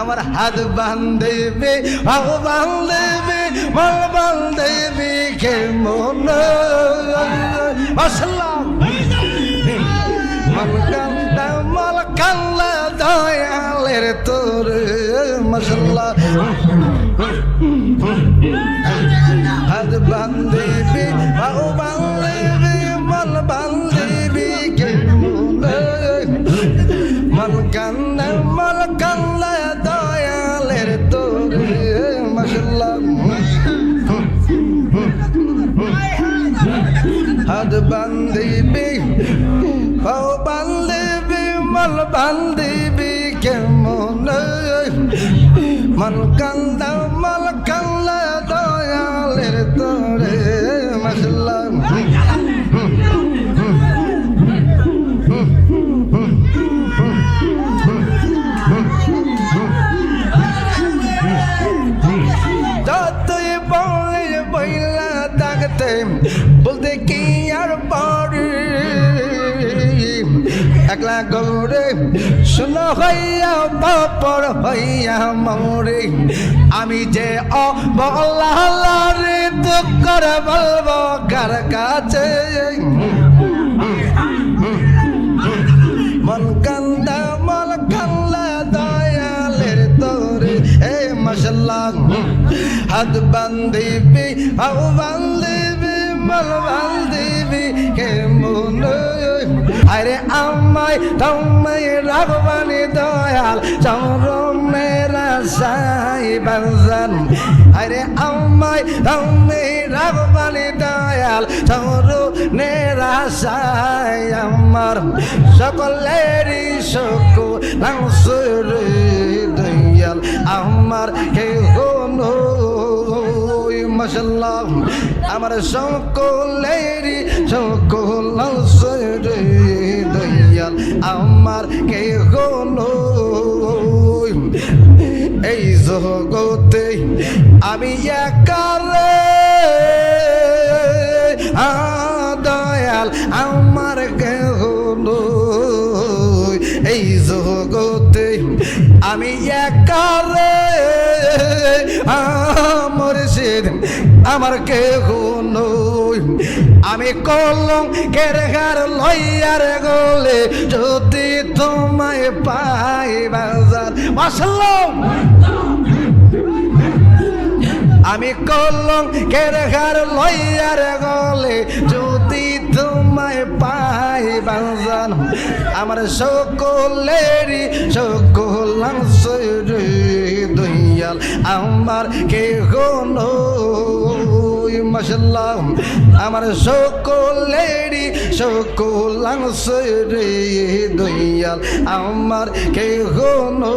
আমার হাত বান্ধবে হাত বান্ধবে মন বান্ধবে কে মন? আসলাম মল দয়ালের তোর মশলা হাত বান্ধবে হাত বান্ধবে মন বান্ধবে কে মন? মন কান্দা, মল কান্লা বান্ধিবি পাও বান্ধিবি মল বান্ধিবি কেমন? মন কান্দা গৌরে শুনো হইয়া বাপর, হইয়া মরে। আমি যে অবলারে দুঃখ করে বলব কার কাছে? মন কান্দা মন কান্দা দয়ালের তোরে। এ মশলা হাত বান্ধিবি, হাও বান্ধিবি মল বান্ধিবি, কে মন আরে আমায়, তোমায় রাগবানি দয়াল চরমেরা সাই বাজান। আরে আমায়, তোমায় রাগবানি দয়াল চরমেরা সাই আমার। সকলেরই সকু লাংসুরে দয়াল আমার কে হনো মশাল্লাহ আমার সকলেরই সকল দয়াল। আমার কে হনো এই জগতে আমি একারে দয়াল, আমার কেহ নই। এই জগতে আমি একারে আমার আমার কেহ নই। আমি কলম কেরগার লইয়ার গলে যদি তোমায় পাই বাজার মাসাল্লাহ আমি কলম কেরঘার লইয়ার গলে যদি তোমায় পাই বাজান। আমার সকলেরই সকল দইয়াল আমার কে কোনো মশলা আমার সকলেরই সকল রে দইয়াল আমার কে কোনো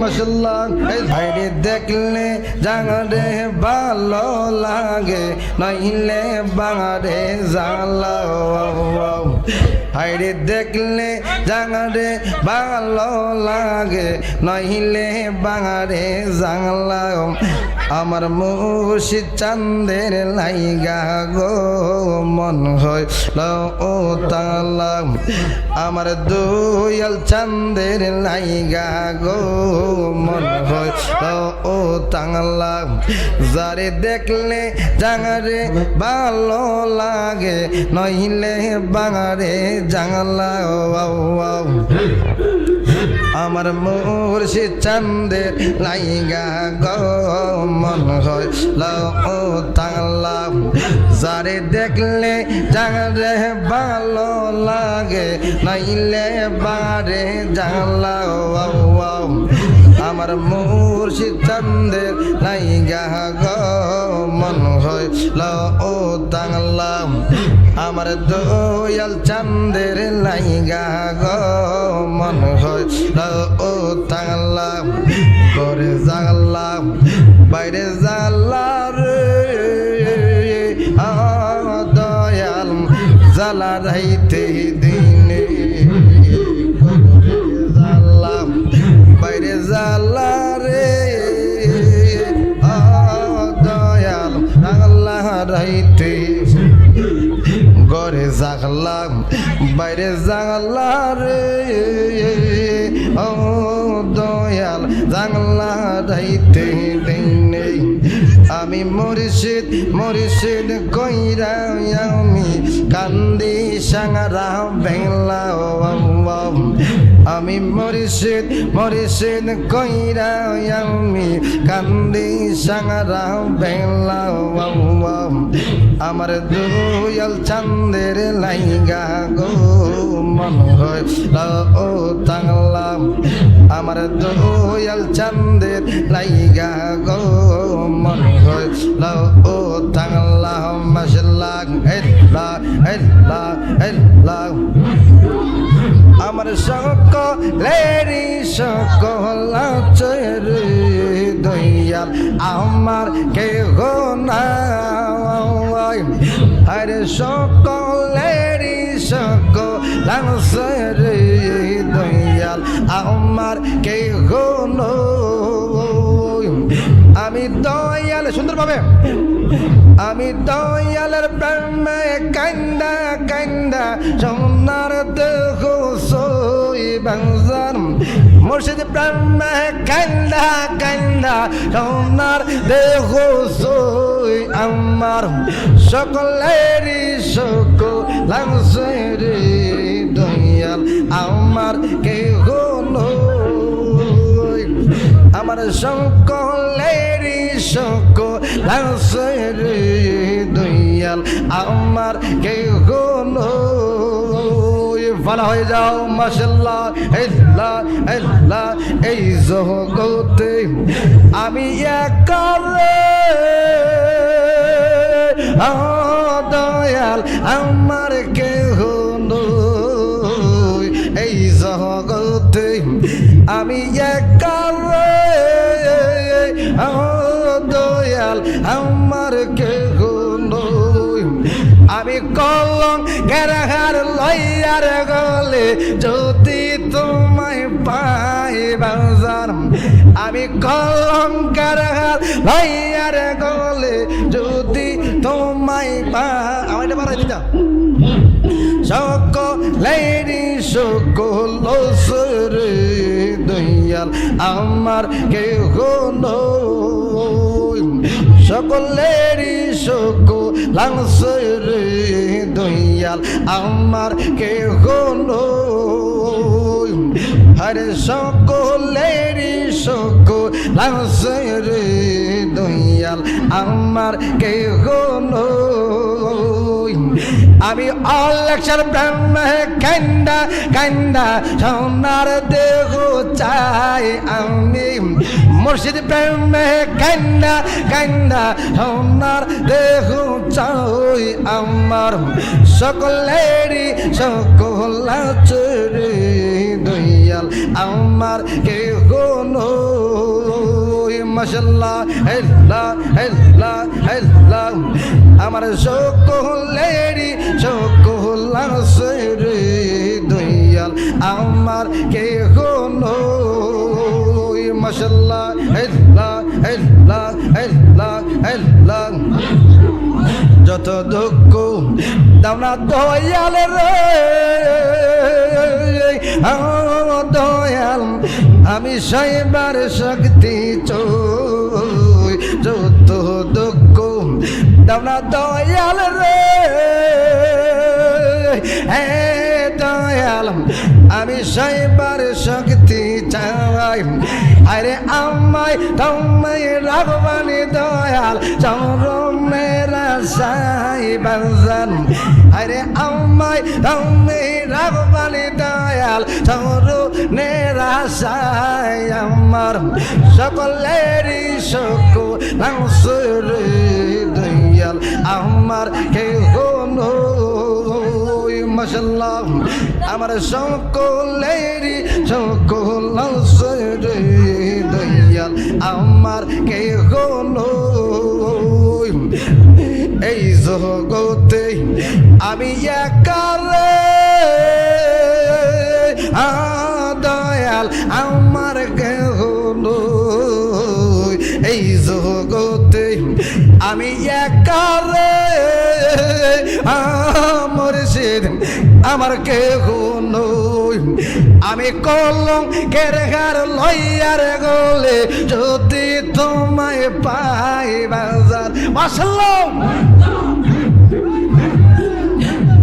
মশলা ভাইরে দেখলে জাঙারে ভালো লাগে, নইলে বাঙারে জালা হাইরে দেখলে জাঙারে ভালো লাগে, নইলে বাঙারে জাংলা আমার মুর্শিদ চান্দের লাইগা গো, মন হয় ও তালাম। আমার দয়াল চান্দের লাইগা গো, মন হয় ও তালাম। যারে দেখলে জাঙারে ভালো লাগে, নইলে বাঙারে জাংলা আমার মুর্শিদ চান্দের লাইগা গো মন হয়। যারে দেখলে জাঙারে ভালো লাগে, নইলে বারে জাংলা আমার মুর্শিদ চান্দের লাইগা গো, মন হয়। ও তাংলাম আমার দয়াল চান্দের লাইগা গো, মন হয়। ও তাংলাম করে জাগলাম বাইরে জালা রে। আ দয়াল জালা রাইতে দিনে। জালাম বাইরে জালা রে। আ দয়াল আল্লাহ রাইতে। ঘরে জাগলাম বাইরে জাগলা রে। ও দয়াল জাংলা দাইতে নেই আমি মরিষিদ মরিষিদ কইরা আমি কান্দি সাংরা বেলা আমি মরিষিদ মরিষিদ কইরা আমি কান্দি সাংরা বেলা আমার দুয়াল চান্দের লাইগা গো, মন হয় ও তাংলাম আমার দুয়াল চান্দের লাইগা গো, মন হয় ও তাংলাম মাসাল্লাহ হেল্লা হেল্লা হেল্লা। আমার সকলেরই সকল চরে দয়াল আমার কেহ না আরে সকলেরই সকল চরে দয়াল আমার কেহ নয়। আমি দয়াল, সুন্দরভাবে। আমি দয়ালের প্রেমে কান্দা কান্দা সোনার দেহ সই বাংজান মুর্শিদ প্রেমে কান্দা কান্দা সোনার দেহ সই আমার সকলেরই সকল রে দয়াল, আমার কেহ আমার সকলেরই সকল রে দয়াল আমার কেহ নয়। ভালো হয়ে যাও মাসাল্লাহ হেল্লা এই জগতে আমি একারে ও দয়াল, আমার কেহ নয়। এই জগতে আমি একারে ও দয়াল আমার কেহ নয় আমি কলম গেরাহার লইয়ার গলে যদি তোমায় পাই বাজার, আমি কলম গেরাহার লইয়ার গলে যদি তোমায় পাই আমার এটা বাড়াই দিতা। সকলেরই সকল সরে দয়াল, আমার কেহ নয় সকলেরই সকল সরে দয়াল, আমার কেহ নয়। আরে সকলেরই সকল সরে দয়াল, আমার কেহ নয়। আমি অলেকশন ব্রহ্ম কান্দা কান্দা সোনার দেহ চাই আমি। মুর্শিদ প্রেম কান্দা কান্দা সোনার দেহ চাই আমার। সকলেরই সকল চরে দয়াল আমার কেহ নয় মাসাল্লাহ হেল্লা হেল্লা হেল্লা। আমার সকলেরই সকল রে দয়াল আমার কেহ নয় যত দুঃখ দাওনা দয়াল দয়াল, আমি সাইবার শক্তি চই। যত দুঃখ দাওনা দয়াল রে। হে দয়াল আমি সাইবার শক্তি চাই আরে আমায় তোমায় রাগবানি দয়াল চরমেরা সাই বাজান। আরে আমায় তুমি রাগবানি দয়াল চরু নেরাশাই আমার। সকলেরই সকল রে দয়াল, আমার নয়। মাসাল্লাহ আমার সকলেরই সকল দয়াল, আমার কেহ নয় এই জগতে আমি একালে দয়াল, আমার কেহ নয় এই জগতে আমি একালে সেদিন আমার কেহ নই। আমি কলম কেরগার লইয়ার গলে যদি তোমায় পাই বাজার। মাসাল্লাম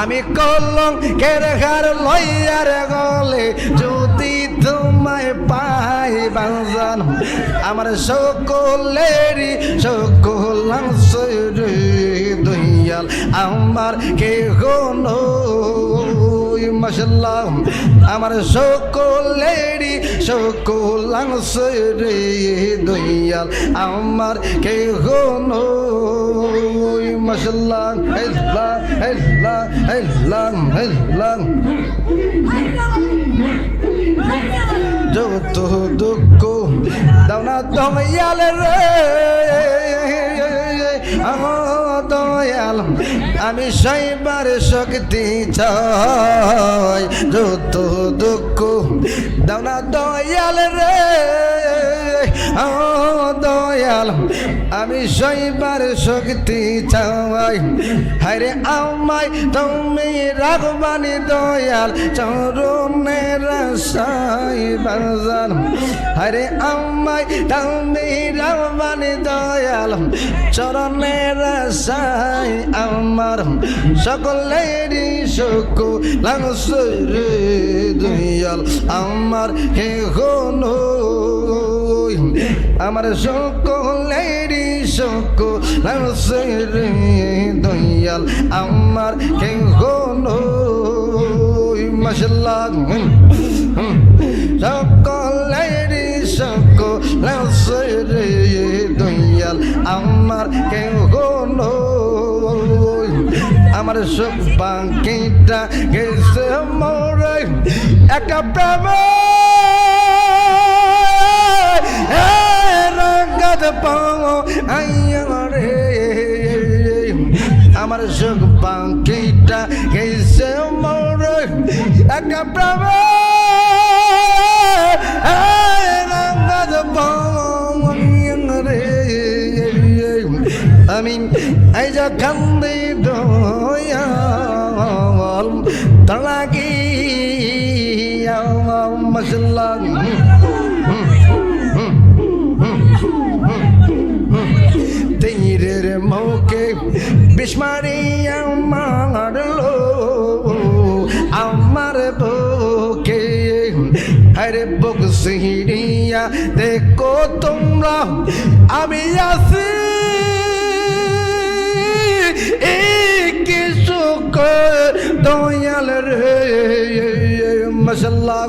আমি কলম কেরগার লইয়ার গলে যদি তোমায় পাই বাজান আমার সকলেরই সকল দইয়াল আমার কে আমার সকলেরই সকল রে দইয়াল আমার কে হেল্লা যত দুঃখ দাওনা দয়াল রে আমার দয়াল আমি সাইবার শক্তি চাই। যত দুঃখ দানা দয়াল রে। আমার দয়াল, আমি সইবার শক্তি চাই হায়রে আমায় তুমি রাগবানি দয়াল চরণের সাই বাজান হায়রে আমায় তুমি রাগবানি দয়াল চরণের সাই আমার। সকলেরই শোক লাগছে দয়াল, আমার হে হনো আমার সকলেরই শোক লাগছে রে দয়াল, আমার কে হলো মশলা সকলেরই শোক লাগছে রে দয়াল, আমার কে হলো আমার সব বাঙ্কিটা গেছে মোরে একটা প্রেম। রঙ্গত পাও আমার সুখ বাঙ্কিটা গেছে মোরে। একটা পাও আইয়ারে আমি এই যে কান্দি দয়াল তলাকি মশলা। তীরের মুখে বিস্মারি আমার বুকে হরে বুক সিঁড়িয়া দেখো তোমরা, আমি আছি। কি সুখ দয়াল রে মশলা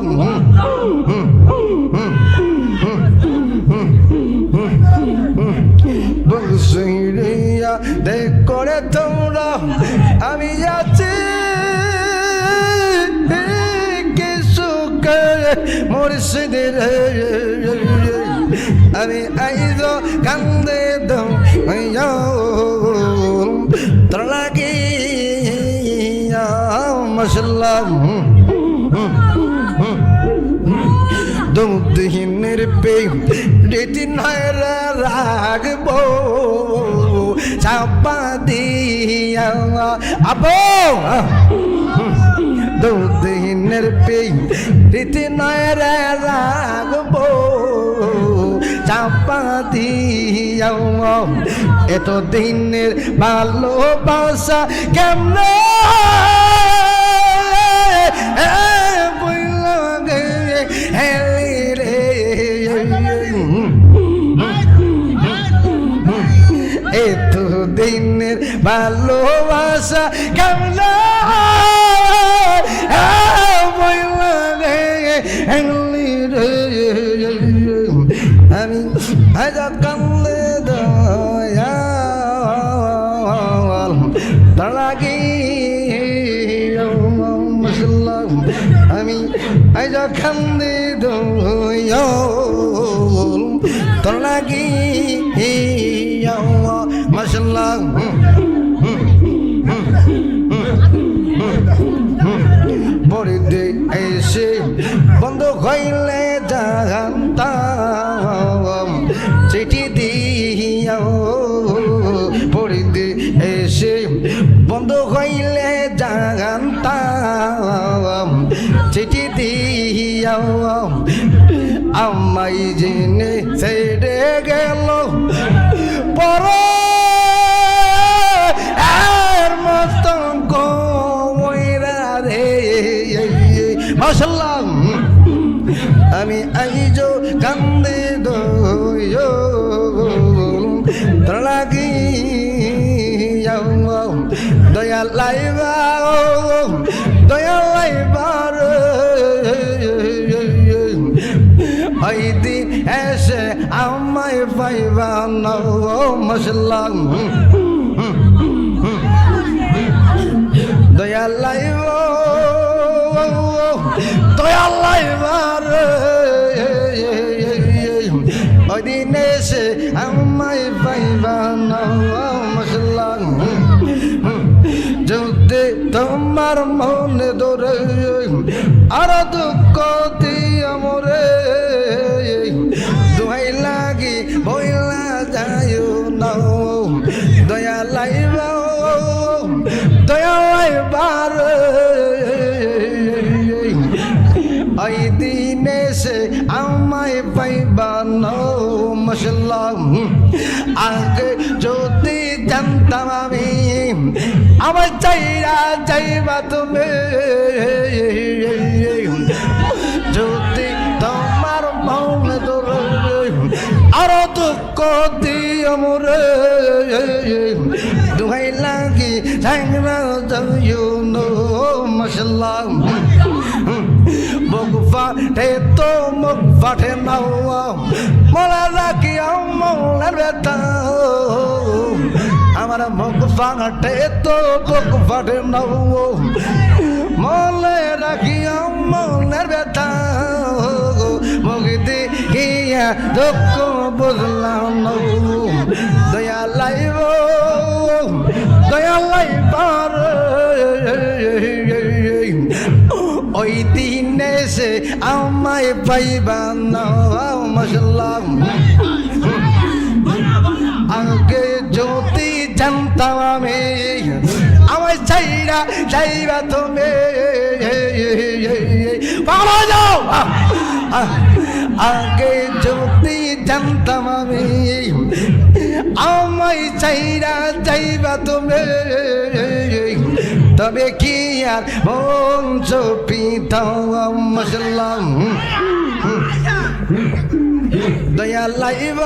বংশিয়া দেখ করে তোমরা, আমি আছি। কি সুখ মুর্শিদের আমি আইজ কান্দে দম তোর লাগি মশলা দুদিনের পে রীতি নয় রাখব চাপা দিয়া আবো। দুদিনের পে রীতি নয় রাখব চাপা দিয়া। এত দিনের ভালোবাসা কেমন দিনের ভালোবাসা রে আমি আজ কান্দে দয়াল তালাকি আমি আজ কান্দে দয়াল মশলা বড়িতে এসে বন্ধ হইলে জানতাম চিঠি দিয়া পড়িতে এসে বন্ধ হইলে জানতাম চিঠি দিয়া আমাই জেনে ছেড়ে গেল। পর দিন এসে আমায় পাইবা নও মশলাম। দয়া লাইব দয়া লাইবার ওই দিন এসে আমায় পাইবা তোমার মনে ধরে, আর দুঃখ দিয়া মরে দোহাই লাগি বইলা যায় নাও দয়া লাইবা দয়া লাইবার ওই দিনে সে আমায় পাইবা নও মশলাম আগে যদি জানতাম আমি আমার চাইরা যাইবা তুমি। যদি তোমার মনে ধরে, আরও দুঃখ দিও মোরে। দুহাই লাগি ঝাংরা যাইও নো মশলাম মুখ ফাটে তো, মুখ ফাটে নাও। মনের বেতা মুখ ফাটে তো মুখ ফাটে নাও মনে রাখি মনের বেতা মুখ দেখিয়া দুঃখ বুঝলাম দয়া লাইব দয়া লাইবার ওই দিনে সে আমায় পাইবা না মশলাম আগে জানতাম আমি চাইরা চাইবা তুমি। পালা যাও। আগে যদি জানতাম আমি, আমায় চাইরা চাইবা তুমি। তবে কি আর বংশ পিতাম মশলাম দয়া লাইব,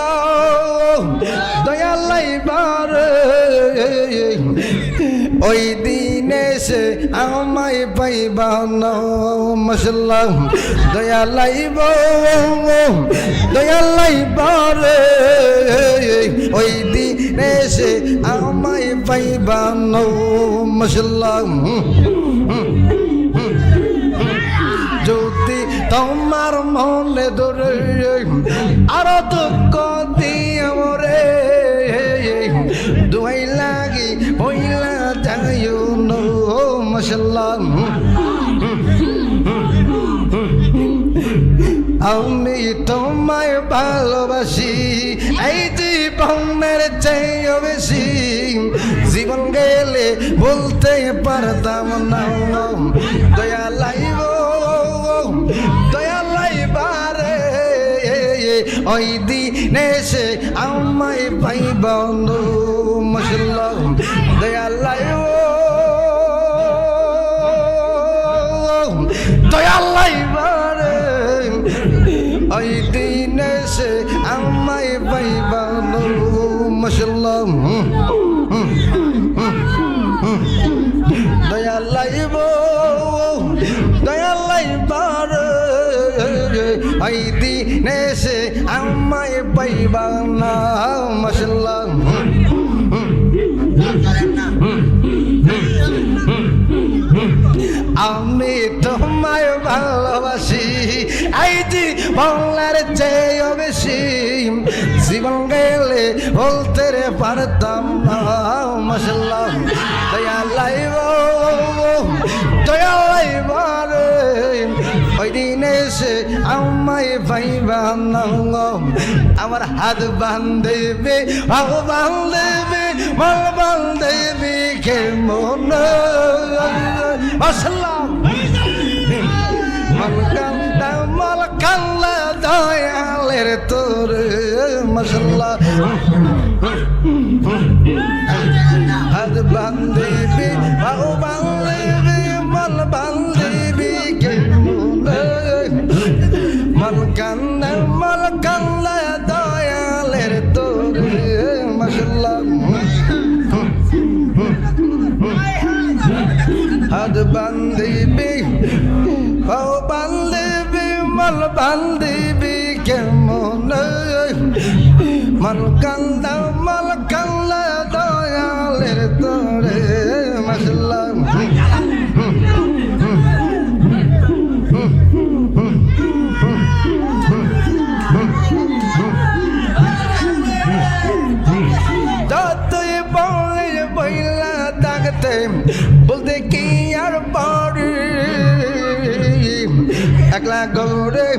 দয়া লাইবার ওই দিনে সে আমায় পাইবা ন মশলাম দয়া লাইব, দয়া লাইবার ওই দিনে সে আমায় পাইবা ন মশলাম যদি তোমার মনে ধরে আর দুঃখ দিয়ে মরে দুহাই লাগি বইলা যাইও নো মশলাম আমি তোমায় ভালোবাসি, এই জীবনের চেয়ে বেশি। জীবন গেলে বলতে পারতাম না, দয়া ওই দিনে সে আমায় পাইব মশলাম না মশলাম আমি তোমায় ভালোবাসি, এই জীবনের চেয়ে বেশি। জীবন গেলে বলতে রে পারতাম না মশলা দয়া লাইব দয়া লাইব রে ওই দিন এসে আমায় পাইবা না আমার হাত বান্ধবে ভাব বান্ধবে মন বান্ধবে কে মন? মশাল্লাহ। হাত বান্দিবি বাউ হাত বান্ধিবি বাউ বান্দিবি মন বান্দিবি গৌরে,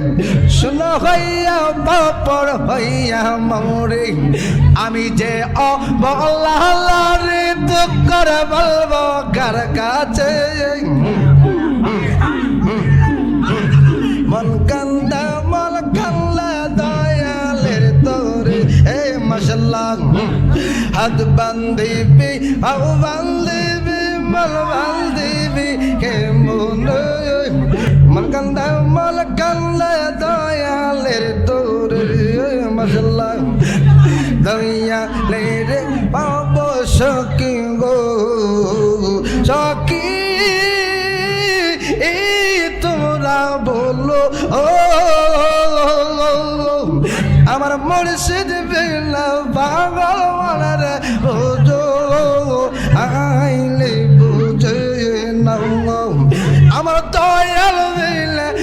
শুনো হইয়া বাপর, হইয়া মরে। আমি যে অবলারে দুঃখ করে বলব কার কাছে? মন কান্দা মন কান্দা দয়ালের তোরে। এ মশলা হাত বান্দিবি আউ বান্দিবি মন বান্দিবি কে মন মন কান্দা মন কান্দা, দয়ালের তোরে মশলা দয়ালের পাব সকি গো সকি এই তোমরা বলো, ও, আমার মুর্শিদ বেলা পাগল মানার বোঝো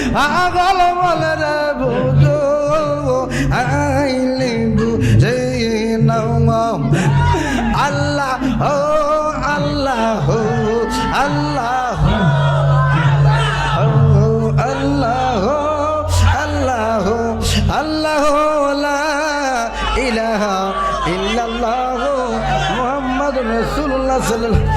বেলা পাগল মানার বোঝো আইলে বুঝে নাও আল্লাহ ও আল্লাহ আল্লাহ আল্লাহ আল্লাহ আল্লাহ ইলাহা ইল্লাল্লাহ মুহাম্মাদুর রাসূলুল্লাহ সাল্লাল্লাহু